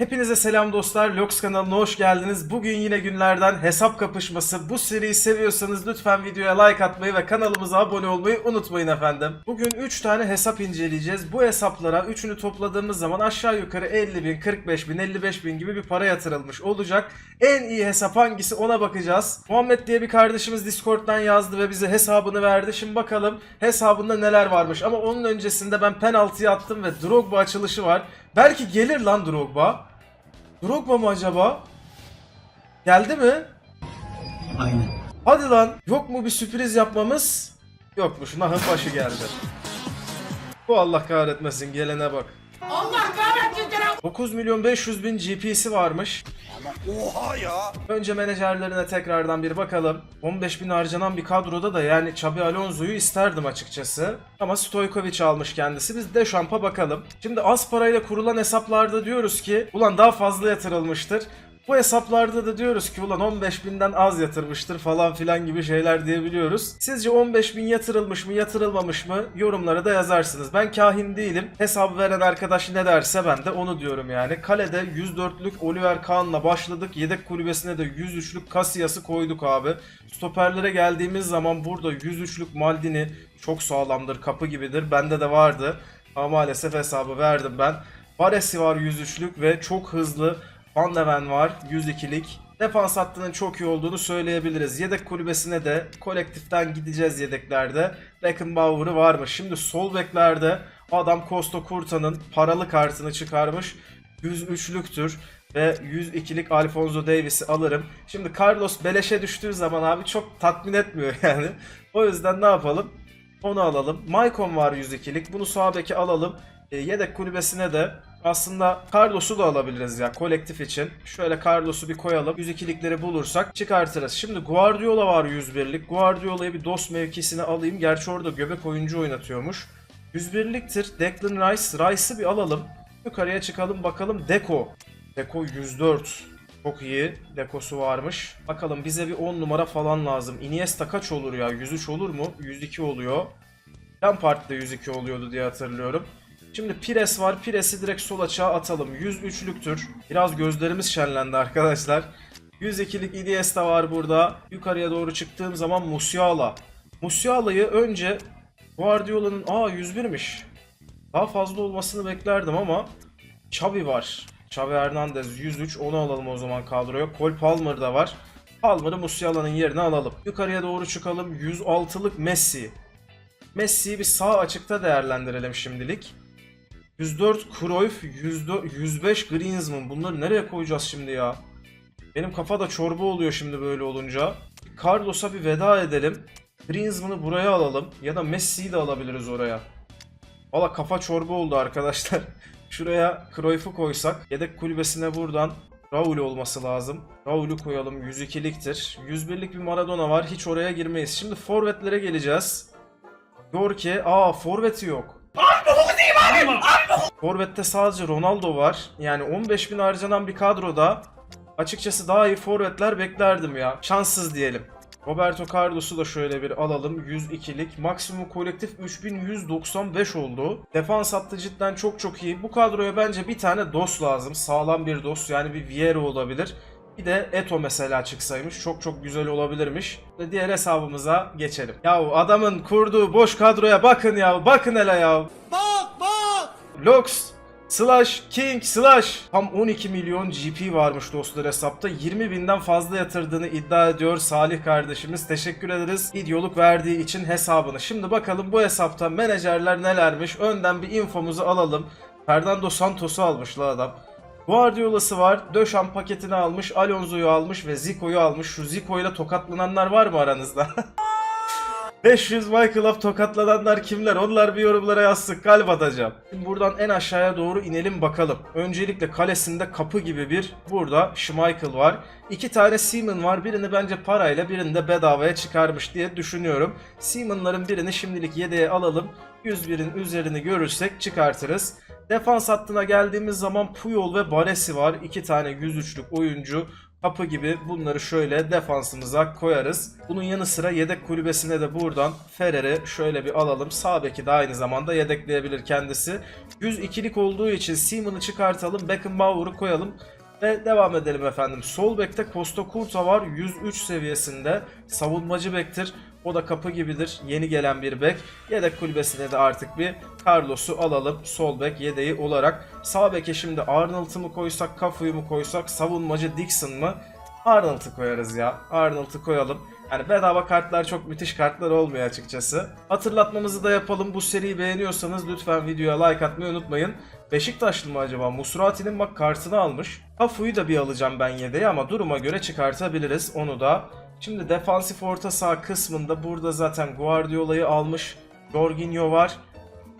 Hepinize selam dostlar. Lox kanalına hoş geldiniz. Bugün yine günlerden hesap kapışması. Bu seriyi seviyorsanız lütfen videoya like atmayı ve kanalımıza abone olmayı unutmayın efendim. Bugün 3 tane hesap inceleyeceğiz. Bu hesaplara 3'ünü topladığımız zaman aşağı yukarı 50 bin, 45 bin, 55 bin gibi bir para yatırılmış olacak. En iyi hesap hangisi ona bakacağız. Muhammed diye bir kardeşimiz Discord'dan yazdı ve bize hesabını verdi. Şimdi bakalım hesabında neler varmış. Ama onun öncesinde ben penaltıyı attım ve Drogba açılışı var. Belki gelir lan Drogba. Drogba mı acaba? Geldi mi? Aynen. Hadi lan. Yok mu bir sürpriz yapmamız? Yokmuş. Nahın başı geldi. Bu Allah kahretmesin. Gelene bak. Allah kahretsin seni. 9 milyon 500 bin GP'si varmış. Oha ya. Önce menajerlerine tekrardan bir bakalım. 15 bin harcanan bir kadroda da yani Xabi Alonso'yu isterdim açıkçası. Ama Stojkovic almış kendisi. Biz de şampa bakalım. Şimdi az parayla kurulan hesaplarda diyoruz ki ulan daha fazla yatırılmıştır. Bu hesaplarda da diyoruz ki ulan 15 binden az yatırmıştır falan filan gibi şeyler diyebiliyoruz. Sizce 15 bin yatırılmış mı yatırılmamış mı yorumlara da yazarsınız. Ben kahin değilim. Hesabı veren arkadaş ne derse ben de onu diyorum yani. Kalede 104'lük Oliver Kahn'la başladık. Yedek kulübesine de 103'lük Casillas'ı koyduk abi. Stoperlere geldiğimiz zaman burada 103'lük Maldini çok sağlamdır. Kapı gibidir. Bende de vardı. Ama maalesef hesabı verdim ben. Baresi var 103'lük ve çok hızlı. Van de Ven var 102'lik. Defans hattının çok iyi olduğunu söyleyebiliriz. Yedek kulübesine de kolektiften gideceğiz yedeklerde. Beckenbauer'ı varmış. Şimdi sol beklerde adam Costa Curta'nın paralı kartını çıkarmış. 103'lüktür ve 102'lik Alfonso Davis'i alırım. Şimdi Carlos beleşe düştüğü zaman abi çok tatmin etmiyor yani. O yüzden ne yapalım? Onu alalım. Maicon var 102'lik. Bunu sağ beke alalım. E, yedek kulübesine de aslında Carlos'u da alabiliriz ya kolektif için. Şöyle Carlos'u bir koyalım. 102'likleri bulursak çıkartırız. Şimdi Guardiola var 101'lik. Guardiola'yı bir dost mevkisine alayım. Gerçi orada göbek oyuncu oynatıyormuş. 101'liktir. Declan Rice. Rice'ı bir alalım. Yukarıya çıkalım bakalım. Deko. Deko 104. Çok iyi. Dekosu varmış. Bakalım bize bir 10 numara falan lazım. Iniesta kaç olur ya? 103 olur mu? 102 oluyor. Lampard da 102 oluyordu diye hatırlıyorum. Şimdi Pires var. Pires'i direkt sol açığa atalım. 103'lüktür. Biraz gözlerimiz şenlendi arkadaşlar. 102'lik Iniesta var burada. Yukarıya doğru çıktığım zaman Musiala. Musiala'yı önce Guardiola'nın aa 101'miş. Daha fazla olmasını beklerdim ama Xavi var. Xavi Hernandez 103 onu alalım o zaman kadroya. Cole Palmer da var. Palmer'ı Musiala'nın yerine alalım. Yukarıya doğru çıkalım. 106'lık Messi. Messi'yi bir sağ açıkta değerlendirelim şimdilik. 104 Cruyff, 104, 105 Griezmann. Bunları nereye koyacağız şimdi ya? Benim kafa da çorba oluyor şimdi böyle olunca. Carlos'a bir veda edelim. Griezmann'ı buraya alalım. Ya da Messi'yi de alabiliriz oraya. Valla kafa çorba oldu arkadaşlar. Şuraya Cruyff'u koysak. Yedek kulübesine buradan Raul olması lazım. Raul'u koyalım 102'liktir. 101'lik bir Maradona var. Hiç oraya girmeyiz. Şimdi forvetlere geleceğiz. Gör ki aa forveti yok. Forvet'te sadece Ronaldo var. Yani 15 bin harcanan bir kadroda açıkçası daha iyi forvetler beklerdim ya. Şanssız diyelim. Roberto Carlos'u da şöyle bir alalım. 102'lik. Maksimum kolektif 3195 oldu. Defans hattı cidden çok çok iyi. Bu kadroya bence bir tane dos lazım. Sağlam bir dos. Yani bir Vieira olabilir. Bir de Eto mesela çıksaymış çok çok güzel olabilirmiş. Ve diğer hesabımıza geçelim. Ya adamın kurduğu boş kadroya bakın ya. Bakın hele ya. Bak. Lux Slash King Slash Tam 12 milyon GP varmış dostlar hesapta 20 binden fazla yatırdığını iddia ediyor Salih kardeşimiz teşekkür ederiz videoluk verdiği için hesabını Şimdi bakalım bu hesapta menajerler nelermiş önden bir infomuzu alalım Fernando Santos'u almış la adam Guardiola'sı var. Döşan paketini almış. Alonso'yu almış ve Zico'yu almış. Şu Zico ile tokatlananlar var mı aranızda? 500 Michael Up tokatlananlar kimler? Onlar bir yorumlara yazsın. Kalp atacağım. Şimdi buradan en aşağıya doğru inelim bakalım. Öncelikle kalesinde kapı gibi bir burada Schmeichel var. İki tane Seaman var. Birini bence parayla birini de bedavaya çıkarmış diye düşünüyorum. Seaman'ların birini şimdilik yedeğe alalım. 101'in üzerini görürsek çıkartırız. Defans hattına geldiğimiz zaman Puyol ve Baresi var. İki tane 103'lük oyuncu. Kapı gibi bunları şöyle defansımıza koyarız. Bunun yanı sıra yedek kulübesine de buradan Ferrer'i şöyle bir alalım. Sağ beki de aynı zamanda yedekleyebilir kendisi. 102'lik olduğu için Seaman'ı çıkartalım. Beckenbauer'ı koyalım. Ve devam edelim efendim. Sol bekte Costa Curta var. 103 seviyesinde. Savunmacı bektir. O da kapı gibidir. Yeni gelen bir bek. Yedek kulübesine de artık bir Carlos'u alalım. Sol bek yedeği olarak. Sağ beke şimdi Arnold'u mu koysak, Cafu'yu mu koysak, savunmacı Dixon mı? Arnold'u koyarız ya. Arnold'u koyalım. Yani bedava kartlar çok müthiş kartlar olmuyor açıkçası. Hatırlatmamızı da yapalım. Bu seriyi beğeniyorsanız lütfen videoya like atmayı unutmayın. Beşiktaşlı mı acaba? Musrati'nin bak kartını almış. Cafu'yu da bir alacağım ben yedeğe ama duruma göre çıkartabiliriz onu da. Şimdi defansif orta saha kısmında burada zaten Guardiola'yı almış. Jorginho var.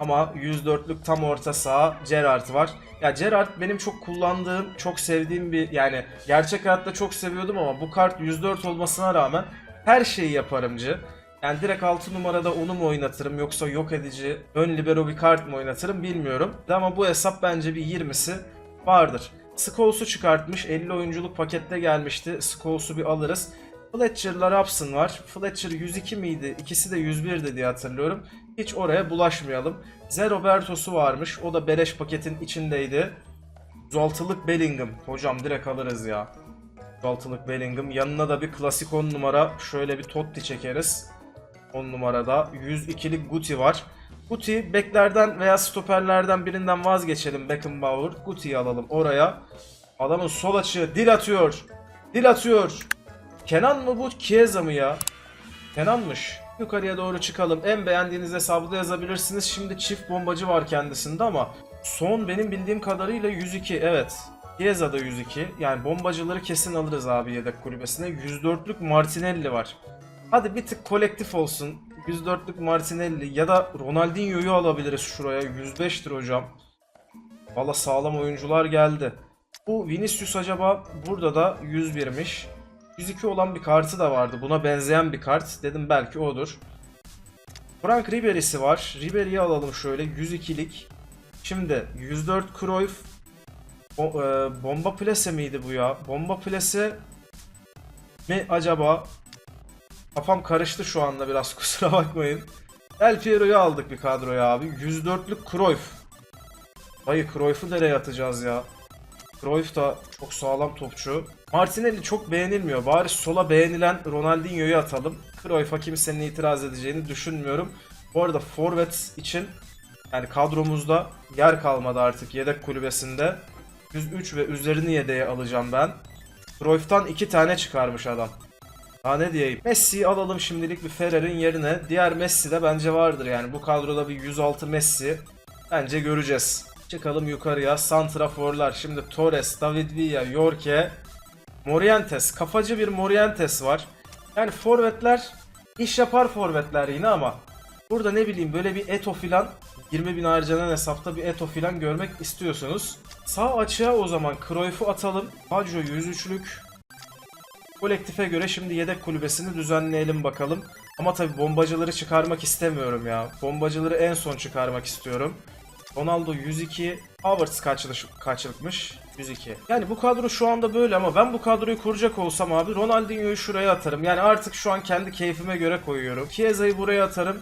Ama 104'lük tam orta saha Gerrard var. Ya Gerrard benim çok kullandığım, çok sevdiğim bir yani gerçek hayatta çok seviyordum ama bu kart 104 olmasına rağmen her şeyi yaparımcı. Yani direkt 6 numarada onu mu oynatırım yoksa yok edici ön libero bir kart mı oynatırım bilmiyorum. Ama bu hesap bence bir 20'si vardır. Scholes'u çıkartmış. 50 oyunculuk pakette gelmişti. Scholes'u bir alırız. Fletcher'la Robson var. Fletcher 102 miydi? İkisi de 101'di diye hatırlıyorum. Hiç oraya bulaşmayalım. Ze Roberto'su varmış. O da beleş paketin içindeydi. 106'lık Bellingham. Hocam direkt alırız ya. 106'lık Bellingham. Yanına da bir klasik 10 numara. Şöyle bir Totti çekeriz. 10 numarada. 102'lik Guti var. Guti beklerden veya stoperlerden birinden vazgeçelim Beckenbauer. Guti'yi alalım oraya. Adamın sol açığı dil atıyor. Dil atıyor. Kenan mı bu? Chiesa mı ya? Kenan'mış. Yukarıya doğru çıkalım. En beğendiğiniz hesabı da yazabilirsiniz. Şimdi çift bombacı var kendisinde ama son benim bildiğim kadarıyla 102. Evet. Chiesa da 102. Yani bombacıları kesin alırız abi yedek kulübesine. 104'lük Martinelli var. Hadi bir tık kolektif olsun. 104'lük Martinelli ya da Ronaldinho'yu alabiliriz şuraya. 105'tir hocam. Valla sağlam oyuncular geldi. Bu Vinicius acaba burada da 101'miş. 102 olan bir kartı da vardı. Buna benzeyen bir kart. Dedim belki odur. Frank Ribery'si var. Ribery'i alalım şöyle. 102'lik. Şimdi 104 Cruyff. Bo- e, bomba plase miydi bu ya? Bomba plase mi acaba? Kafam karıştı şu anda biraz kusura bakmayın. El Piero'yu aldık bir kadroya abi. 104'lük Cruyff. Dayı Cruyff'u nereye atacağız ya? Cruyff da çok sağlam topçu. Martinelli çok beğenilmiyor. Bari sola beğenilen Ronaldinho'yu atalım. Cruyff'a kimsenin itiraz edeceğini düşünmüyorum. Bu arada forvet için yani kadromuzda yer kalmadı artık yedek kulübesinde. 103 ve üzerini yedeğe alacağım ben. Cruyff'tan iki tane çıkarmış adam. Daha ne diyeyim. Messi'yi alalım şimdilik bir Ferrer'in yerine. Diğer Messi de bence vardır yani. Bu kadroda bir 106 Messi bence göreceğiz. Çıkalım yukarıya. Santraforlar. Şimdi Torres, David Villa, Yorke, Morientes. Kafacı bir Morientes var. Yani forvetler iş yapar forvetler yine ama burada ne bileyim böyle bir Eto filan 20 bin harcanan hesapta bir Eto filan görmek istiyorsunuz. Sağ açığa o zaman Cruyff'u atalım. Baggio 103'lük. Kolektife göre şimdi yedek kulübesini düzenleyelim bakalım. Ama tabi bombacıları çıkarmak istemiyorum ya. Bombacıları en son çıkarmak istiyorum. Ronaldo 102, Havertz kaçlık, kaçlıkmış? 102. Yani bu kadro şu anda böyle ama ben bu kadroyu kuracak olsam abi Ronaldinho'yu şuraya atarım. Yani artık şu an kendi keyfime göre koyuyorum. Chiesa'yı buraya atarım.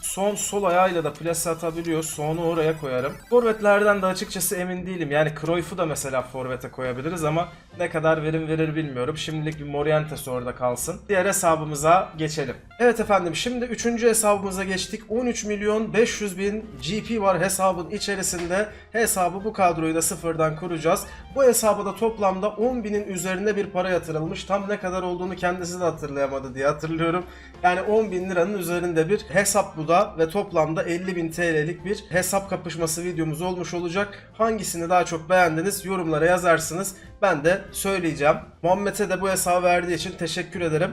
Son sol ayağıyla da plase atabiliyor. Son'u oraya koyarım. Forvetlerden de açıkçası emin değilim. Yani Cruyff'u da mesela forvete koyabiliriz ama ne kadar verim verir bilmiyorum. Şimdilik bir Morientes orada kalsın. Diğer hesabımıza geçelim. Evet efendim şimdi 3. hesabımıza geçtik. 13 milyon 500 bin GP var hesabın içerisinde. Hesabı bu kadroyu da sıfırdan kuracağız. Bu hesaba da toplamda 10 binin üzerinde bir para yatırılmış. Tam ne kadar olduğunu kendisi de hatırlayamadı diye hatırlıyorum. Yani 10 bin liranın üzerinde bir hesap bu da ve toplamda 50 bin TL'lik bir hesap kapışması videomuz olmuş olacak. Hangisini daha çok beğendiniz yorumlara yazarsınız. Ben de söyleyeceğim. Muhammed'e de bu hesabı verdiği için teşekkür ederim.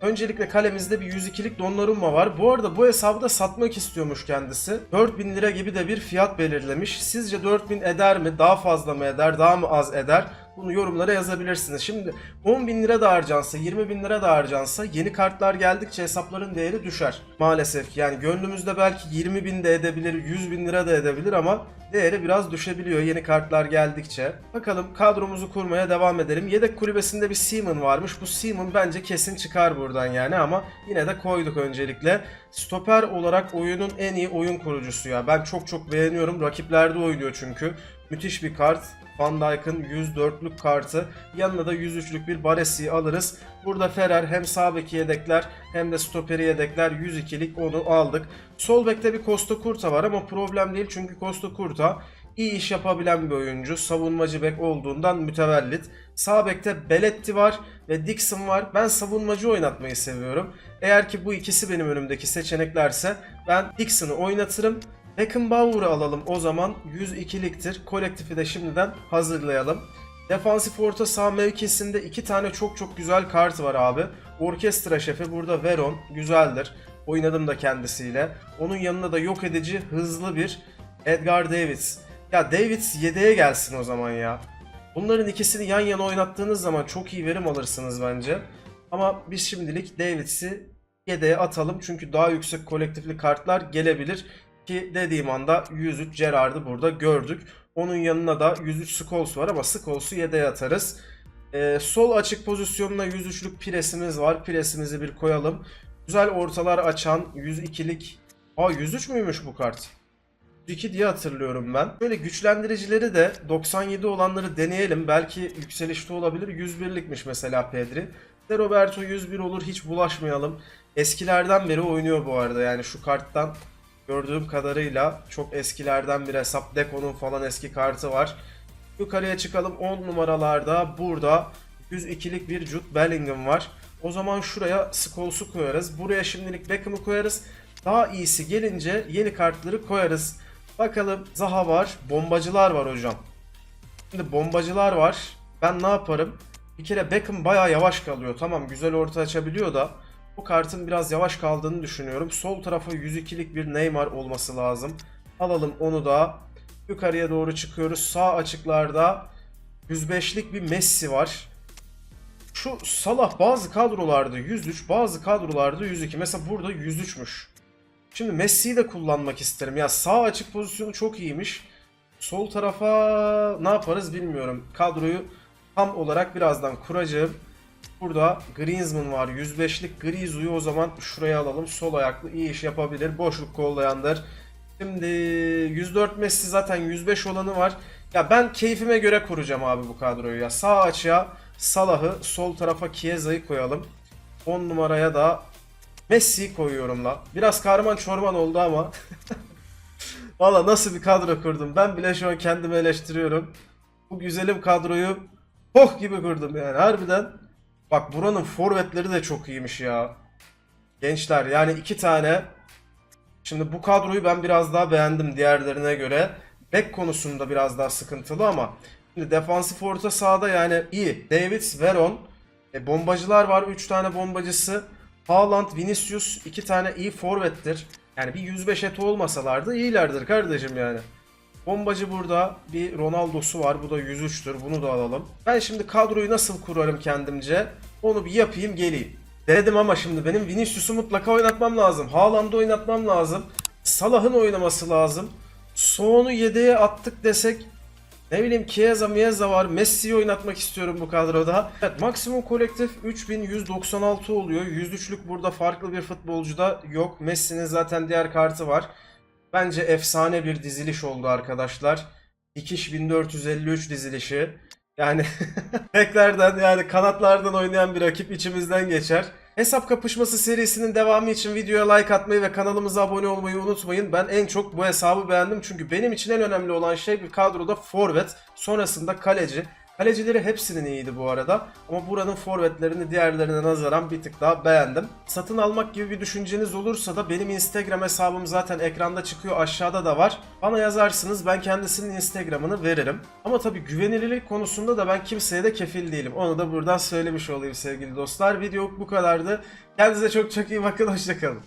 Öncelikle kalemizde bir 102'lik Donnarumma var. Bu arada bu hesabı da satmak istiyormuş kendisi. 4000 lira gibi de bir fiyat belirlemiş. Sizce 4000 eder mi? Daha fazla mı eder? Daha mı az eder? Bunu yorumlara yazabilirsiniz. Şimdi 10 bin lira da harcansa, 20 bin lira da harcansa yeni kartlar geldikçe hesapların değeri düşer. Maalesef ki yani gönlümüzde belki 20 bin de edebilir, 100 bin lira da edebilir ama değeri biraz düşebiliyor yeni kartlar geldikçe. Bakalım kadromuzu kurmaya devam edelim. Yedek kulübesinde bir Seaman varmış. Bu Seaman bence kesin çıkar buradan yani ama yine de koyduk öncelikle. Stoper olarak oyunun en iyi oyun kurucusu ya. Ben çok çok beğeniyorum. Rakiplerde oynuyor çünkü. Müthiş bir kart. Van Dijk'ın 104'lük kartı. Yanına da 103'lük bir Baresi'yi alırız. Burada Ferrer hem sağ beki yedekler hem de stoperi yedekler 102'lik onu aldık. Sol bekte bir Costa Curta var ama problem değil çünkü Costa Curta iyi iş yapabilen bir oyuncu. Savunmacı bek olduğundan mütevellit. Sağ bekte Belletti var ve Dixon var. Ben savunmacı oynatmayı seviyorum. Eğer ki bu ikisi benim önümdeki seçeneklerse ben Dixon'ı oynatırım. Beckenbauer'ı alalım o zaman 102'liktir. Kolektifi de şimdiden hazırlayalım. Defansif orta saha mevkisinde iki tane çok çok güzel kart var abi. Orkestra şefi burada Veron güzeldir. Oynadım da kendisiyle. Onun yanında da yok edici hızlı bir Edgar Davids. Ya Davids yedeğe gelsin o zaman ya. Bunların ikisini yan yana oynattığınız zaman çok iyi verim alırsınız bence. Ama biz şimdilik Davids'i yedeğe atalım çünkü daha yüksek kolektifli kartlar gelebilir. Ki dediğim anda 103 Gerard'ı burada gördük. Onun yanına da 103 Scholes var ama Scholes'u yedeğe atarız. Ee, sol açık pozisyonuna 103'lük Pires'imiz var. Pires'imizi bir koyalım. Güzel ortalar açan 102'lik. Aa 103 müymüş bu kart? 102 diye hatırlıyorum ben. Böyle güçlendiricileri de 97 olanları deneyelim. Belki yükselişte olabilir. 101'likmiş mesela Pedri. De Roberto 101 olur hiç bulaşmayalım. Eskilerden beri oynuyor bu arada yani şu karttan gördüğüm kadarıyla çok eskilerden bir hesap. Deco'nun falan eski kartı var. Yukarıya çıkalım 10 numaralarda burada 102'lik bir Jude Bellingham var. O zaman şuraya Scholes'u koyarız. Buraya şimdilik Beckham'ı koyarız. Daha iyisi gelince yeni kartları koyarız. Bakalım Zaha var. Bombacılar var hocam. Şimdi bombacılar var. Ben ne yaparım? Bir kere Beckham bayağı yavaş kalıyor. Tamam güzel orta açabiliyor da bu kartın biraz yavaş kaldığını düşünüyorum. Sol tarafa 102'lik bir Neymar olması lazım. Alalım onu da. Yukarıya doğru çıkıyoruz. Sağ açıklarda 105'lik bir Messi var. Şu Salah bazı kadrolarda 103, bazı kadrolarda 102. Mesela burada 103'müş. Şimdi Messi'yi de kullanmak isterim. Ya sağ açık pozisyonu çok iyiymiş. Sol tarafa ne yaparız bilmiyorum. Kadroyu tam olarak birazdan kuracağım. Burada Griezmann var. 105'lik Griezmann'u o zaman şuraya alalım. Sol ayaklı iyi iş yapabilir. Boşluk kollayandır. Şimdi 104 Messi zaten 105 olanı var. Ya ben keyfime göre kuracağım abi bu kadroyu ya. Sağ açığa Salah'ı, sol tarafa Chiesa'yı koyalım. 10 numaraya da Messi'yi koyuyorum la. Biraz karman çorman oldu ama. Valla nasıl bir kadro kurdum. Ben bile şu an kendimi eleştiriyorum. Bu güzelim kadroyu poh gibi kurdum yani harbiden. Bak buranın forvetleri de çok iyiymiş ya. Gençler yani iki tane. Şimdi bu kadroyu ben biraz daha beğendim diğerlerine göre. Back konusunda biraz daha sıkıntılı ama şimdi defansif orta sahada yani iyi. Davids, Veron, e, bombacılar var 3 tane bombacısı. Haaland, Vinicius iki tane iyi forvettir. Yani bir 105 et olmasalardı iyilerdir kardeşim yani. Bombacı burada bir Ronaldo'su var. Bu da 103'tür. Bunu da alalım. Ben şimdi kadroyu nasıl kurarım kendimce? Onu bir yapayım geleyim. Denedim ama şimdi benim Vinicius'u mutlaka oynatmam lazım. Haaland'ı oynatmam lazım. Salah'ın oynaması lazım. Son'u yedeğe attık desek ne bileyim Chiesa Mieza var. Messi'yi oynatmak istiyorum bu kadroda. Evet maksimum kolektif 3196 oluyor. 103'lük burada farklı bir futbolcuda yok. Messi'nin zaten diğer kartı var. Bence efsane bir diziliş oldu arkadaşlar. Dikiş 1453 dizilişi. Yani beklerden yani kanatlardan oynayan bir rakip içimizden geçer. Hesap kapışması serisinin devamı için videoya like atmayı ve kanalımıza abone olmayı unutmayın. Ben en çok bu hesabı beğendim çünkü benim için en önemli olan şey bir kadroda forvet, sonrasında kaleci. Kalecileri hepsinin iyiydi bu arada ama buranın forvetlerini diğerlerine nazaran bir tık daha beğendim. Satın almak gibi bir düşünceniz olursa da benim Instagram hesabım zaten ekranda çıkıyor aşağıda da var. Bana yazarsınız ben kendisinin Instagram'ını veririm. Ama tabii güvenilirlik konusunda da ben kimseye de kefil değilim. Onu da buradan söylemiş olayım sevgili dostlar. Video bu kadardı. Kendinize çok çok iyi bakın hoşçakalın.